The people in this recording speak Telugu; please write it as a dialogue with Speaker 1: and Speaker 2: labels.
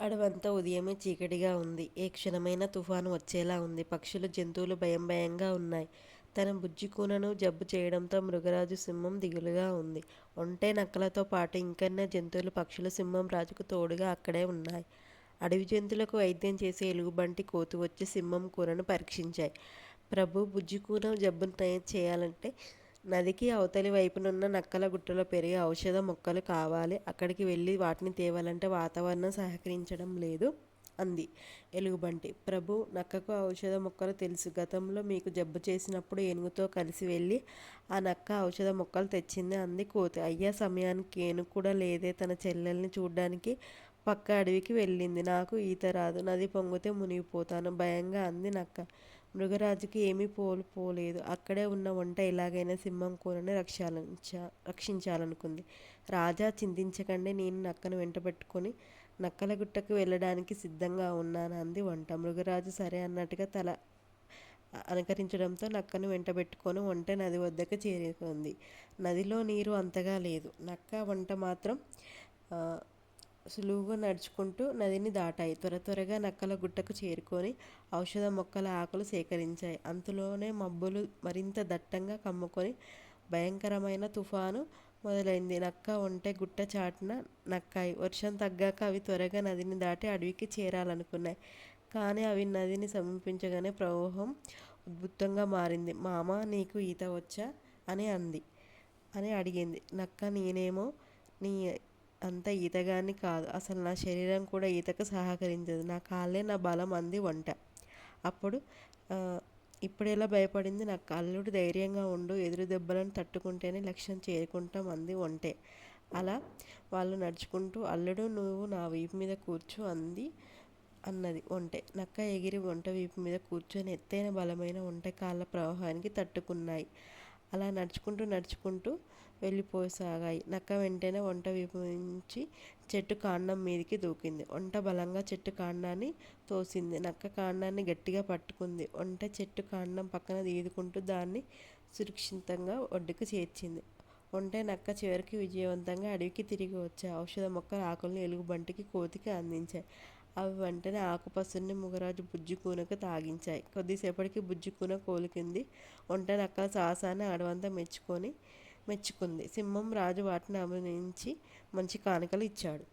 Speaker 1: అడవంతా ఉదయమే చీకటిగా ఉంది. ఏ క్షణమైన తుఫాను వచ్చేలా ఉంది. పక్షులు, జంతువులు భయం భయంగా ఉన్నాయి. తన బుజ్జికూనను జబ్బు చేయడంతో మృగరాజు సింహం దిగులుగా ఉంది. ఒంటె, నక్కలతో పాటు ఇంకన్నా జంతువులు, పక్షులు సింహం రాజుకు తోడుగా అక్కడే ఉన్నాయి. అడవి జంతువులకు వైద్యం చేసే ఎలుగుబంటి, కోతి వచ్చి సింహం కూరను పరీక్షించాయి. ప్రభూ! బుజ్జికూన జబ్బును తయారు చేయాలంటే నదికి అవతలి వైపునున్న నక్కల గుట్టలో పెరిగే ఔషధ మొక్కలు కావాలి. అక్కడికి వెళ్ళి వాటిని తేవాలంటే వాతావరణం సహకరించడం లేదు అంది ఎలుగుబంటి. ప్రభు నక్కకు ఔషధ మొక్కలు తెలుసు. గతంలో మీకు జబ్బు చేసినప్పుడు ఏనుగుతో కలిసి వెళ్ళి ఆ నక్క ఔషధ మొక్కలు తెచ్చింది అంది కోతి. అయ్యా సమయానికి ఏనుగు కూడా లేదే తన చెల్లెల్ని చూడ్డానికి పక్క అడవికి వెళ్ళింది. నాకు ఈత రాదు. నది పొంగితే మునిగిపోతాను భయంగా అంది నక్క. మృగరాజుకి ఏమీ పాలుపోలేదు. అక్కడే ఉన్న వంట ఎలాగైనా సింహం కూనని రక్షించాలనుకుంది. రాజా! చింతించకండి. నేను నక్కను వెంటబెట్టుకొని నక్కల గుట్టకు వెళ్ళడానికి సిద్ధంగా ఉన్నాను అంది వంట మృగరాజు సరే అన్నట్టుగా తల అనుకరించడంతో నక్కను వెంటబెట్టుకొని వంట నది వద్దకు చేరుకుంది. నదిలో నీరు అంతగా లేదు. నక్క, వంట మాత్రం సులువుగా నడుచుకుంటూ నదిని దాటాయి. త్వర త్వరగా నక్కల గుట్టకు చేరుకొని ఔషధ మొక్కల ఆకులు సేకరించాయి. అంతలోనే మబ్బులు మరింత దట్టంగా కమ్ముకొని భయంకరమైన తుఫాను మొదలైంది. నక్క, ఒంటె గుట్ట చాటున నక్కాయి. వర్షం తగ్గాక అవి త్వరగా నదిని దాటి అడవికి చేరాలనుకున్నాయి. కానీ అవి నదిని సమీపించగానే ప్రవాహం ఉద్భుతంగా మారింది. మామ నీకు ఈత వచ్చా? అని అంది అని అడిగింది నక్క. నేనేమో నీ అంత ఈతగాని కాదు. అసలు నా శరీరం కూడా ఈతకు సహకరించదు. నా కాళ్ళే నా బలం అంది వంట అప్పుడు ఇప్పుడు ఎలా భయపడింది నా అల్లుడు ధైర్యంగా ఉండు. ఎదురు దెబ్బలను తట్టుకుంటేనే లక్ష్యం చేరుకుంటాం అంది ఒంటె. అలా వాళ్ళు నడుచుకుంటూ అల్లుడు నువ్వు నా వీపు మీద కూర్చో అంది అన్నది ఒంటె. నక్క ఎగిరి వంట వీపు మీద కూర్చొని ఎత్తైన బలమైన ఒంటె కాళ్ళ ప్రవాహానికి తట్టుకున్నాయి. అలా నడుచుకుంటూ నడుచుకుంటూ వెళ్ళిపోసాగాయి. నక్క వెంటనే వంట విభజించి చెట్టు కాండం మీదికి దూకింది. వంట బలంగా చెట్టు కాండాన్ని తోసింది. నక్క కాండాన్ని గట్టిగా పట్టుకుంది. వంట చెట్టు కాండం పక్కన ఈదుకుంటూ దాన్ని సురక్షితంగా ఒడ్డుకు చేర్చింది. ఒంటె, నక్క చివరికి విజయవంతంగా అడవికి తిరిగి వచ్చాయి. ఔషధ మొక్కల ఆకులను ఎలుగుబంటికి, కోతికి అందించాయి. అవి వెంటనే ముగరాజు బుజ్జి బుజ్జికూనకు తాగించాయి. కొద్దిసేపటికి బుజ్జికూన కోలుకింది ఒంటె, నక్కల సాహసాన్ని అడవంతా మెచ్చుకుంది. సింహం రాజు వాటిని అభినయించి మంచి కానుకలు ఇచ్చాడు.